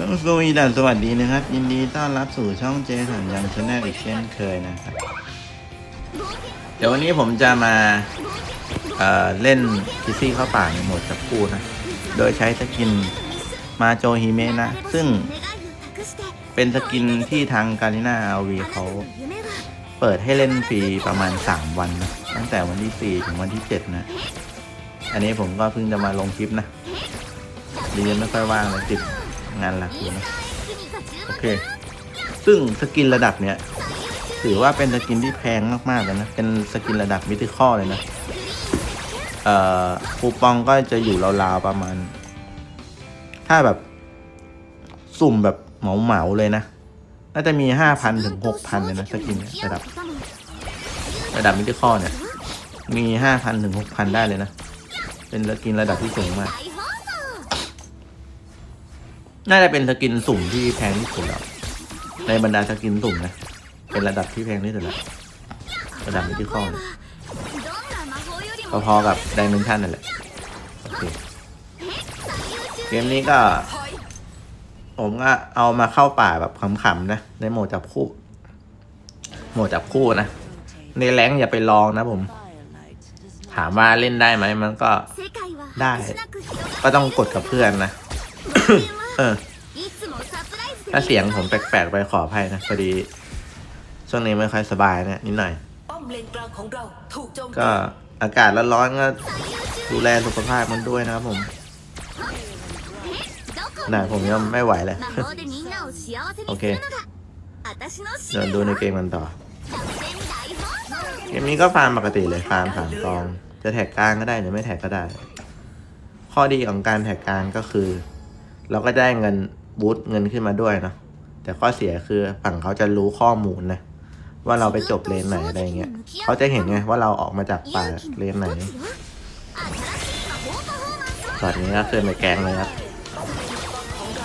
ก็สวีดัสสวัสดีนะครับ ยินดีต้อนรับสู่ช่องเจสันยังชาแนลอีกเช่นเคยนะครับ เดี๋ยววันนี้ผมจะมาเอ่อเล่นคิซี่เข้าป่าในโหมดจับคู่นะ โดยใช้สกินมาโจฮิเมะนะ ซึ่งเป็นสกินที่ทางการิน่าอาวีเขาเปิดให้เล่นฟรีประมาณ 3 วันนะ ตั้งแต่วันที่ 4 ถึงวันที่ 7 นะ อันนี้ผมก็เพิ่งจะมาลงคลิปนะดียังไม่ค่อยว่างเลยติด งานหลักอยู่นะโอเค ซึ่งสกินระดับเนี้ยถือว่าเป็นสกินที่แพงมากๆเลยนะ เป็นสกินระดับมิติคอลเลยนะ เอ่อคูปองก็จะอยู่ราวๆประมาณ ถ้าแบบ สุ่มแบบเหมาๆเลยนะ น่าจะมีห้าพันถึงหกพันเลยนะสกินเนี่ยระดับ ระดับมิติคอลเนี่ย มีห้าพันถึงหกพันได้เลยนะ เป็นสกินระดับที่สูงมาก น่าจะเป็นสกินสุ่มที่แพงที่สุดแล้วในบรรดาสกินสุ่มนะ เป็นระดับที่แพงที่สุดแล้วระดับมิติคอนี่ยพอๆกับไดเมนชันนั่นแหละโอเคเกมนี้ก็ ผมก็เอามาเข้าป่าแบบขำๆนะ ในโหมดจับคู่ โหมดจับคู่นะ ในแรงอย่าไปลองนะผม ถามว่าเล่นได้ไหมมันก็ได้ ก็ต้องกดกับเพื่อนนะ เออ ถ้าเสียงผมแปลกๆไปขออภัยนะพอดี ช่วงนี้ไม่ค่อยสบายเนี่ยนิดหน่อยป้อมเลนกลางของเราถูกโจมตีก็อากาศร้อนๆก็ดูแลสุขภาพมันด้วยนะครับผมน่ะผมยังไม่ไหวเลย โอเค เดินดูในเกมกันต่อ เกมนี้ก็ฟาร์มปกติเลยฟาร์มสามกอง จะแท็กกลางก็ได้หรือไม่แท็กก็ได้ ข้อดีของการแท็กกลางก็คือ เราก็ได้เงินบูตเงินขึ้นมาด้วยเนาะแต่ข้อเสียคือฝั่งเขาจะรู้ข้อมูลนะว่าเราไปจบเลนไหนอะไรเงี้ยเขาจะเห็นไงว่าเราออกมาจากป่าเลนไหนตอนนี้ก็ขึ้นไปแกงเลยครับ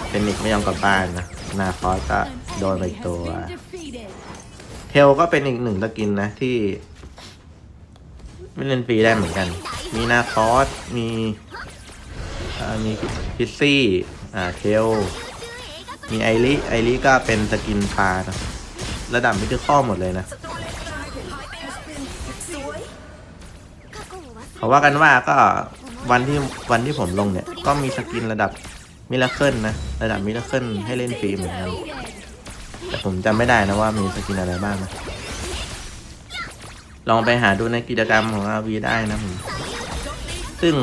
เป็นนิกไม่ยอมกลับบ้านนะนาคอสก็โดนไปตัว เทลก็เป็นอีกหนึ่งสกินนะที่ไม่เล่นฟรีได้เหมือนกัน มีนาคอสมีมีพิซซี่ อ่าเทลมีไอริไอริก็เป็นสกินพานะระดับมิติข้อหมดเลยนะเขาว่ากันว่าก็วันที่วันที่ผมลงเนี่ย ก็มีสกินระดับมิราเคิลนะ ระดับมิราเคิลให้เล่นฟรีเหมือนกันแต่ผมจำไม่ได้นะว่ามีสกินอะไรบ้างนะลองไปหาดูในกิจกรรมของ RV ได้นะผมซึ่ง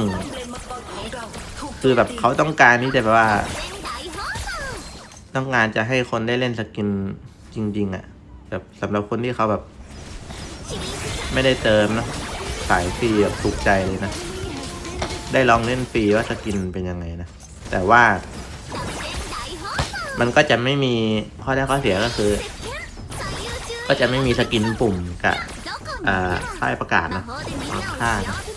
คือแบบเขาต้องการที่จะแบบว่า ต้องการจะให้คนได้เล่นสกินจริง ๆอะ่ะแบบสำหรับคนที่เขาแบบ ไม่ได้เติมนะสายฟรีแบบถูกใจเลยนะ ได้ลองเล่นฟรีว่าสกินเป็นยังไงนะ แต่ว่า มันก็จะไม่มีข้อได้ข้อเสียก็คือ ก็จะไม่มีสกินปุ่มกับอ่าป้ายประกาศนะค่านะ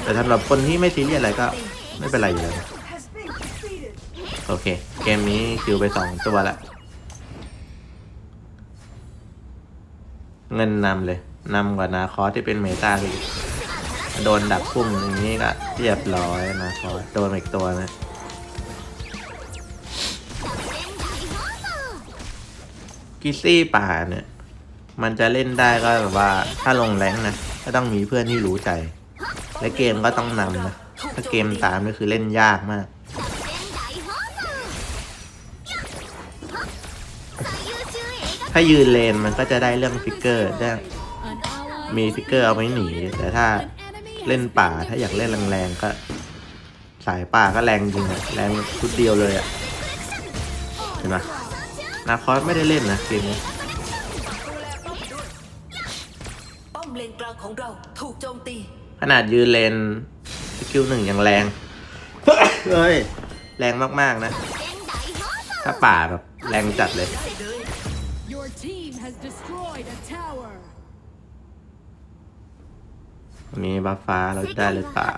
แต่สำหรับคนที่ไม่ซีเรียสอะไรก็ไม่เป็นไรอยู่แล้วโอเค เกมนี้คิวไปสองตัวละ เงินนำเลยนำกว่านาคอสที่เป็นเมตาเลยโดนดักพุ่งอย่างนี้ก็เรียบร้อยนาคอสโดนอีกตัวนะกิซี่ป่าเนี่ย มันจะเล่นได้ก็แบบว่าถ้าลงแรงนะ ก็ต้องมีเพื่อนที่รู้ใจ และเกมก็ต้องนำนะ ถ้าเกมตามนี่คือเล่นยากมากถ้ายืนเลนมันก็จะได้เรื่องฟิกเกอร์ได้มีฟิกเกอร์เอาไว้หนี แต่ถ้าเล่นป่าถ้าอยากเล่นแรงๆก็ สายป่าก็แรงจริงอะแรงชุดเดียวเลยอะเห็นไหมนาคอสไม่ได้เล่นนะเกมนี้ ขนาดยืนเลนสกิลหนึ่งยังแรง เฮ้ย แรงมากๆนะ ถ้าป่าแบบแรงจัดเลยได้เลย Your team has destroyed a tower. มีบัฟฟ้าเราจะได้หรือเปล่า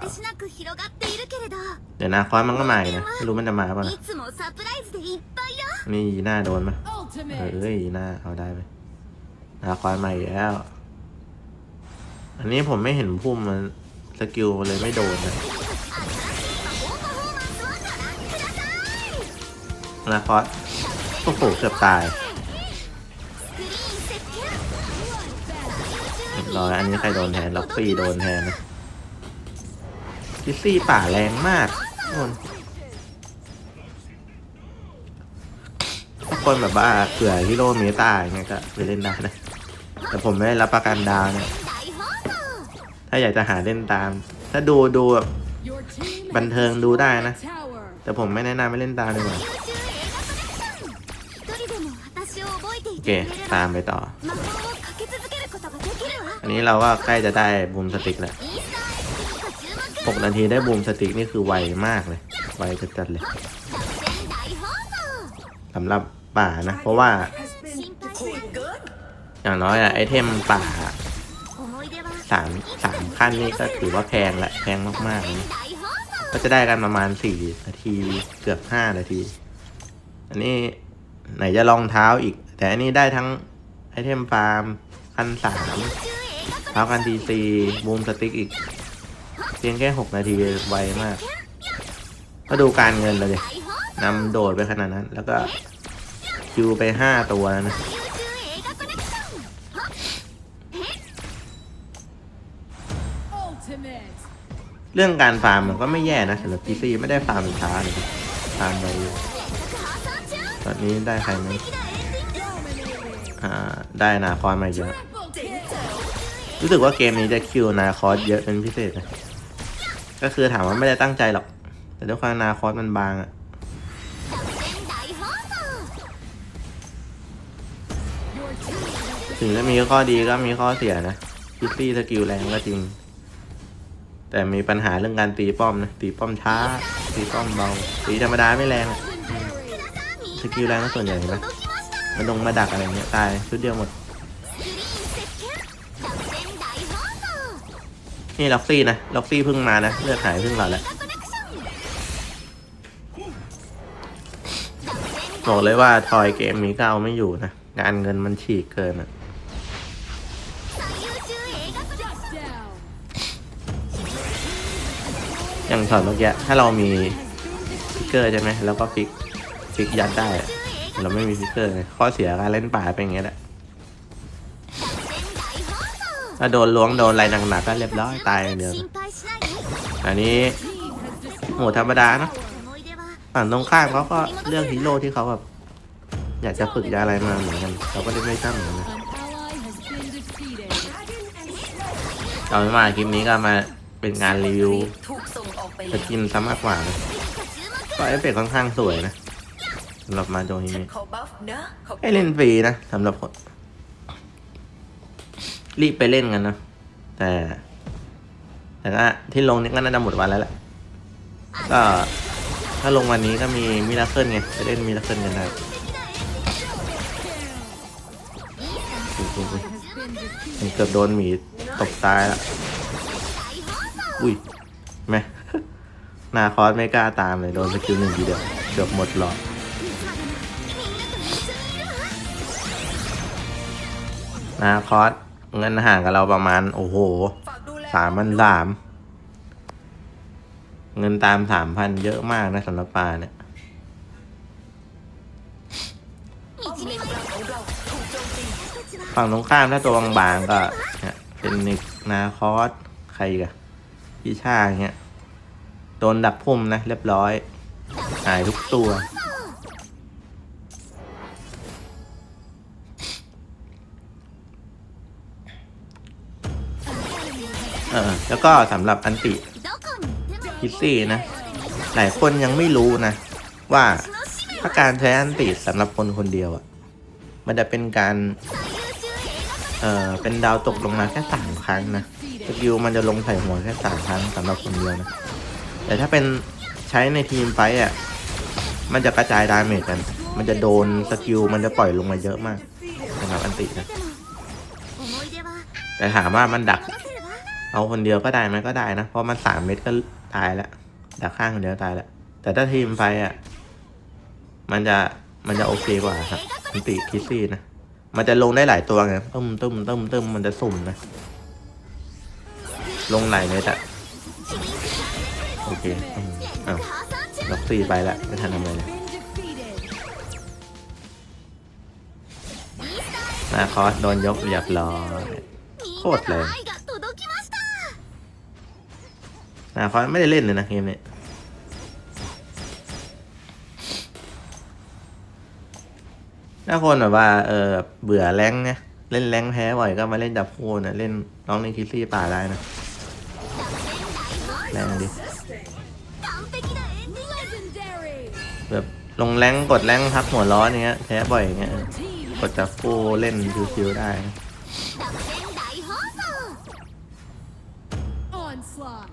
เดี๋ยวนาคอสมันก็มาอีกนะไม่รู้มันจะมาป่ะนะนี่ยีหน้าโดนปะ Ultimate. เอ้ยยีหน้าเอาได้ไหมนาคอสมาอีกแล้ว อันนี้ผมไม่เห็นพุ่มมันสกิลเลยไม่โดนนะนาคอสโอ้โหเกือบตายรอยอันนี้ใครโดนแทนล็อกซี่โดนแทนนะพิซซี่ป่าแรงมากทุกคนถ้าคนแบบว่าเผื่อฮิโร่เมตาอย่างเงี้ยก็ไปเล่นได้นะ แต่ผมไม่ได้รับประกันดาวเนี่ย ถ้าอยากจะหาเล่นตาม ถ้าดูดูแบบบันเทิงดูได้นะ แต่ผมไม่แนะนำให้เล่นตามดีกว่าโอเค ตามไปต่อ อันนี้เราก็ใกล้จะได้บูมสติกแล้ว6นาทีได้บูมสติกนี่คือไวมากเลย ไวจัดๆเลยสำหรับป่านะ เพราะว่า อย่างน้อยอะไอเทมป่า สามสามขั้นนี่ก็ถือว่าแพงละแพงมากๆนะก็จะได้กันประมาณสี่นาทีเกือบห้านาที อันนี้ไหนจะรองเท้าอีก แต่อันนี้ได้ทั้งไอเทมฟาร์มขั้นสามเท้ากันทีซีบูมสติ๊กอีก เพียงแค่หกนาทีไวมาก ก็ดูการเงินเลยนำโดดไปขนาดนั้น แล้วก็คิวไปห้าตัวแล้วนะ เรื่องการฟาร์มมันก็ไม่แย่นะสำหรับพีซีไม่ได้ฟาร์มช้าเลยฟาร์มไวอยู่ตอนนี้ได้ใครไหมอ่าได้นาคอนมาเยอะ รู้สึกว่าเกมนี้จะคิวนาคอสเยอะเป็นพิเศษนะก็คือถามว่าไม่ได้ตั้งใจหรอก แต่ด้วยความนาคอสมันบางอะถึงจะมีข้อดีก็มีข้อเสียนะพิซี่สกิลแรงก็จริง แต่มีปัญหาเรื่องการตีป้อมนะ ตีป้อมช้า ตีป้อมเบา ตีธรรมดาไม่แรงสกิลแรงก็ส่วนใหญ่นะมันลงมาดักอะไรเงี้ยตายชุดเดียวหมด นี่ล็อกซี่นะล็อกซี่เพิ่งมานะเลือดหายเพิ่งหลอดแล้วบอกเลยว่าทอยเกมนี้ก็เอาไม่อยู่นะงานเงินมันฉีกเกินอะ Shut อย่างช็อตเมื่อกี้ถ้าเรามีฟิกเกอร์ใช่ไหมแล้วก็ฟิกฟิกยัดได้ เราไม่มีฟิกเกอร์ข้อเสียการเล่นป่าเป็นอย่างเงี้ยแหละถ้าโดนล้วงโดนอะไรหนักๆก็เรียบร้อยตายอย่างเดียวนะอันนี้โหมดธรรมดาเนะฝั่งตรงข้ามเขาก็เลือกฮีโร่ที่เขาแบบอยากจะฝึกยาอะไรมาเหมือนกันเราก็เล่นไม่ซ้ำเหมือนกันนะเอาไม่มาคลิปนี้ก็มา เป็นงานรีวิวถูกส่งออกไปสแล้วกินซ้ำมากกว่านะก็เอฟเฟกต์ค่อนข้างสวยนะสำหรับมาโจฮิฉันมิขอบัฟนะขอบให้เล่นฟรีนะสำหรับคนรีบไปเล่นกันนะ แต่ แต่ก็ที่ลงนี่ก็น่าจะหมดวันแล้วแหละก็ถ้าลงวันนี้ก็มีมิราเคิลไงจะเล่นมิราเคิลกันได้อุ๊ยอุ๊ยอุ๊ย Has been defeated. ผมเกือบโดนหมีตกตายละ อุ้ยแม่นาคอสไม่กล้าตามเลยโดนสกิลหนึ่งทีเดียวเกือบหมดหลอดนาคอสเงินห่างกับเราประมาณ โอ้โหสามพันสามเงินตามสามพันเยอะมากนะสำหรับปลาเนี่ยฝั่งตรงข้ามถ้าตัวบางๆก็เป็นนิกนาคอสใครอีกัน พี่ช่างเงี้ยโดนดักพุ่มนะ เรียบร้อย หายทุกตัว เออ แล้วก็สำหรับอันติคิซี่นะ หลายคนยังไม่รู้นะ ว่าถ้าการใช้อันติสำหรับคนคนเดียวอะมันจะเป็นการ เออเป็นดาวตกลงมาแค่สามครั้งนะ สกิลมันจะลงใส่หัวแค่สามครั้งสำหรับคนเดียวนะ แต่ถ้าเป็นใช้ในทีมไฟอะ มันจะกระจายดาเมจกัน มันจะโดนสกิลมันจะปล่อยลงมาเยอะมากสำหรับอันตินะ แต่ถามว่ามันดัก เอาคนเดียวก็ได้ไหมก็ได้นะ เพราะมันสามเม็ดก็ตายแล้ว ดักข้างคนเดียวตายแล้ว แต่ถ้าทีมไฟอะ มันจะมันจะโอเคกว่าครับอันติคิซี่นะ มันจะลงได้หลายตัวไงตึ้มตึ้มตึ้มตึ้มมันจะสุ่มนะ ลงไหลเมตรอะโอเคอ้าวล็อกซีไปละไม่ทันทำอะไรเลยนาคอสโดนยกหยับรอยโคตรเลยนาคอสไม่ได้เล่นเลยนะเกมนี้ถ้าคนแบบว่า เออเบื่อแรงเนี่ย เล่นแรงแพ้บ่อยก็มาเล่นดับโคนนะเล่นน้องในคิซี่ป่าได้นะ แรงดิแบบลงแรงกดแรงพักหัวร้อนอย่างเงี้ยแพ้บ่อยอย่างเงี้ยกดจับฟูเล่นชิวๆได้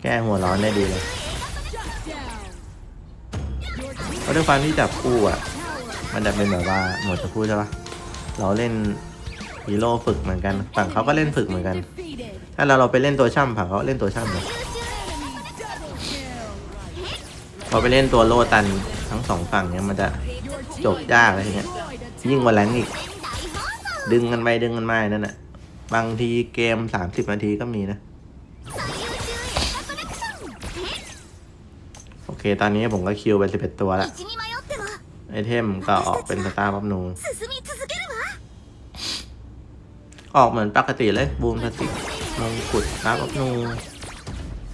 แก้หัวร้อนได้ดีเลยเพราะด้วยความที่จับคู่อะ มันจะเป็นแบบว่าหมดจับคู่ใช่ปะเราเล่นฮีโร่ฝึกเหมือนกัน ฝั่งเขาก็เล่นฝึกเหมือนกัน ถ้าเราเราไปเล่นตัวช่ำฝั่งเขาเล่นตัวช่ำเลย พอไปเล่นตัวโลตันทั้งสองฝั่งเนี่ยมันจะจบยากอะไรเงี้ยยิ่งกว่าแรงอีก ดึงกันไปดึงกันมานั่นแหะบางทีเกมสามสิบนาทีก็มีนะ โอเค ตอนนี้ผมก็คิวไปสิบเอ็ดตัวละไอเทมก็ออกเป็นสตาร์บัฟนูออกเหมือนปกติเลยบูมสติมงกุดสตาร์บัฟนู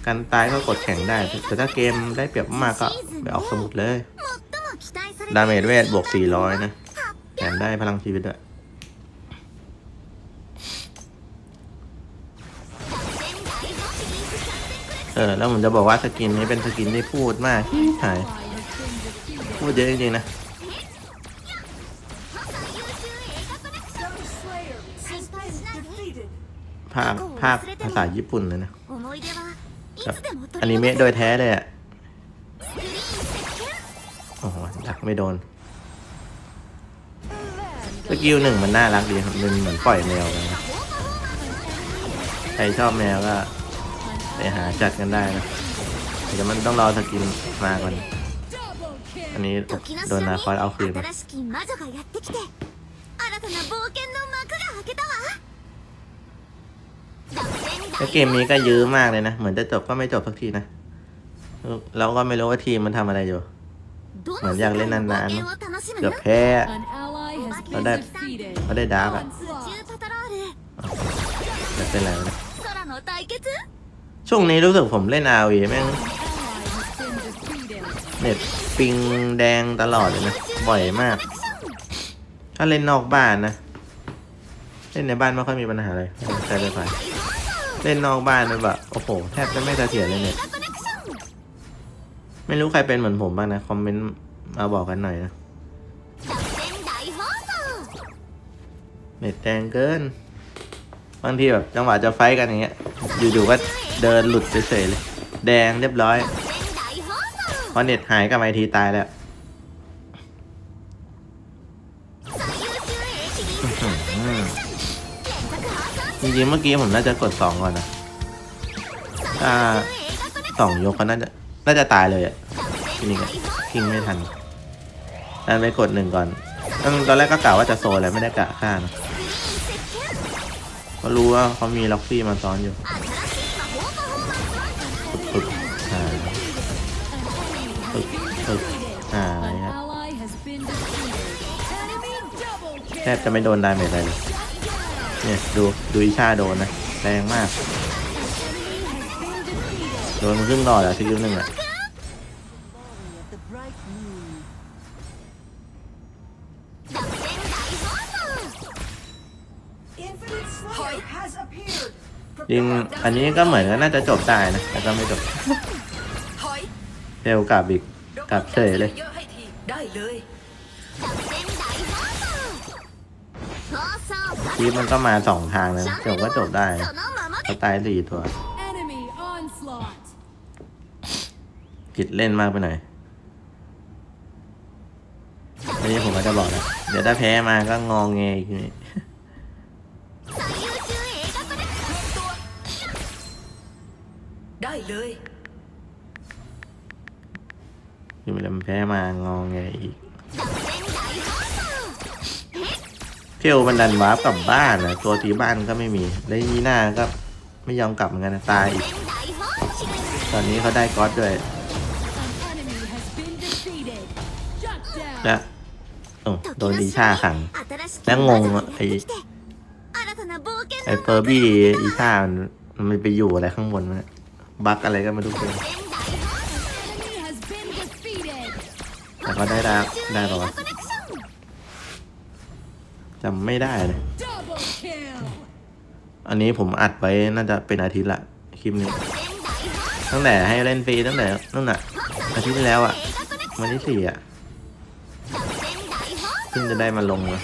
กันตายก็กดแข่งได้ แต่ถ้าเกมได้เปรียบมากก็ไปออกสมุดเลย ดาเมจเวทบวก 400 นะแถมได้พลังชีวิตด้วยเออแล้วผมจะบอกว่าสกินนี้เป็นสกินที่พูดมากหายพูดเยอะจริงๆนะภาคภาคภาษาญี่ปุ่นเลยนะ อันนี้เมะโดยแท้เลยอะโอ้โหดักไม่โดน สกิลหนึ่งมันน่ารักดีครับมันเหมือนปล่อยแมวเลยนะใครชอบแมวก็ไปหาจัดกันได้นะแต่มันต้องรอสกิลมาก่อน อันนี้โดนนาคอยเอาคืนนะ แล้วเกมนี้ก็ยื้อมากเลยนะ เหมือนจะจบก็ไม่จบสักทีนะ เราก็ไม่รู้ว่าทีมมันทำอะไรอยู่ เหมือนอยากเล่นนานๆเกือบแพ้เราได้เราได้ดาร์กอะจะเป็นไรนะช่วงนี้รู้สึกผมเล่นอาวีแม่งเน็ตปิงแดงตลอดเลยนะ บ่อยมาก ถ้าเล่นนอกบ้านนะ เล่นในบ้านไม่ค่อยมีปัญหาเลยใช้ไฟ เล่นนอกบ้านมันแบบโอ้โหแทบจะไม่เสียรเลยเนี่ยไม่รู้ใครเป็นเหมือนผมบ้างนะ คอมเมนต์มาบอกกันหน่อยนะเน็ดแดงเกิน บางทีแบบจังหวะจะไฟกันอย่างเงี้ย อยู่ๆก็เดินหลุดเฉยๆเลย แดงเรียบร้อย พอเน็ตหายกับไอทีตายแล้ว ริงๆเมื่อกี้ผมน่าจะกดสองก่อนนะถ้าสองยกก็น่าจะน่าจะตายเลยอะจริงๆอะคิงไม่ทันนั่นไปกดหนึ่งก่อนตอนตอนแรกก็กะว่าจะโซนแหละไม่ได้กะฆ่านะเพราะรู้ว่าเขามีล็อกซี่มาซ้อนอยู่ฝึกฝึกอ่าฝึกฝึกอ่า An ครับ ally has been defeated Enemy double แท kill บจะไม่โดนดาเมจอะไรเลย เนี่ยดูดูอิชาโดนนะแรงมาก โดนมันครึ่งหลอดอะสกิลหนึ่งอะถอยจริงอันนี้ก็เหมือนกันน่าจะจบได้นะแต่ก็ไม่จบถอยเร็วกลับอีกกลับเฉยเลยเยอะให้ทีได้เลย คีปมันก็มาสองทางนะจบก็จบได้สไตล์สี่ตัวผิดเล่นมากไปหน่อยวันนี้ผมก็จะบอกนะเดี๋ยวถ้าแพ้มาก็งองเงยนี่ได้เลยยังไม่ได้แพ้มางองเงยอีก เที่ยวมันดันวาร์ปกลับบ้านนะตัวทีบ้านก็ไม่มีได้มีหน้าก็ไม่ยอมกลับเหมือนกันตายอีกตอนนี้เขาได้ก๊อตด้วยและโดนดีชาขัง แล้วงงไอไอเฟอร์บี้อีชามันไปอยู่อะไรข้างบนมันบั๊กอะไรก็ไม่รู้เลยแต่ก็ได้ดาได้หรอ จำไม่ได้เลย อันนี้ผมอัดไว้น่าจะเป็นอาทิตย์ละคลิปนี้ ตั้งแต่ให้เล่นฟรีตั้งแต่นั่นน่ะ อาทิตย์ที่แล้วอะมันที่สี่อะซึ่งจะได้มาลงเลย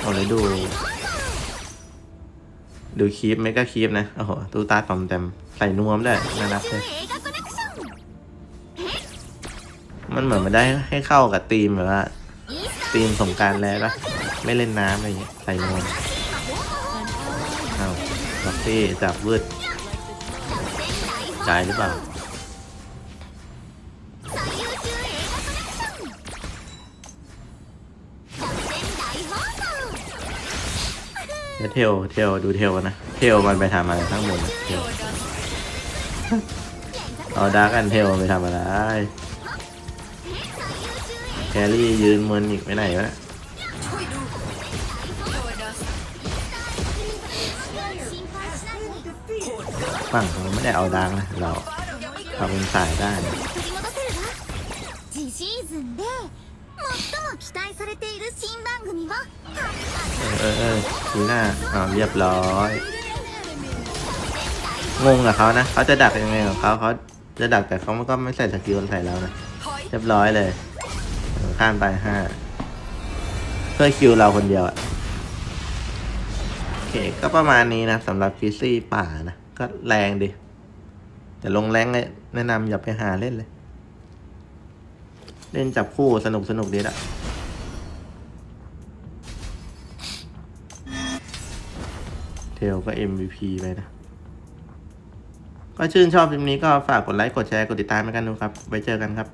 เอาเลดู ดูคลิปไม่ก็คลิปนะ โอ้โห ตู้ตาต่อมแต้มใส่นวมได้น่ารักเลย มันเหมือนมันได้ให้เข้ากับธีมแบบว่าธีมสงการแล้วปะไม่เล่นน้ำอะไรเงี้ยใส่นวลเอาล็อกซี่จับวืดจ่ายหรือเปล่าเทลเทลดูเทลนะ เทลมันไปทำอะไรข้างบนเทลเอาดากันเทลไปทำอะไร แครี่ยืนมึนอีกไปไหนวะฝั่งเราไม่ได้เอาดังนะเราเทาเป็นสายได้เออเออคืหน้าอ่าเรียบร้อย งงกับเขานะเขาจะดักยังไงของเขาเขาจะดักแต่เขาก็ไม่ใส่สกิลใส่แล้วนะ เรียบร้อยเลย ข้ามไปห้าเพื่อคิวเราคนเดียวอะโอเค ก็ประมาณนี้นะสำหรับฟิซี่ป่านะ ก็แรงดิ แต่ลงแรงเลยแนะนำอย่าไปหาเล่นเลย เล่นจับคู่สนุกสนุกดีละเทลก็ MVP ไปนะ ก็ชื่นชอบคลิปนี้ก็ฝากกดไลค์ กดแชร์ กดติดตามให้กันดูครับ ไว้เจอกันครับ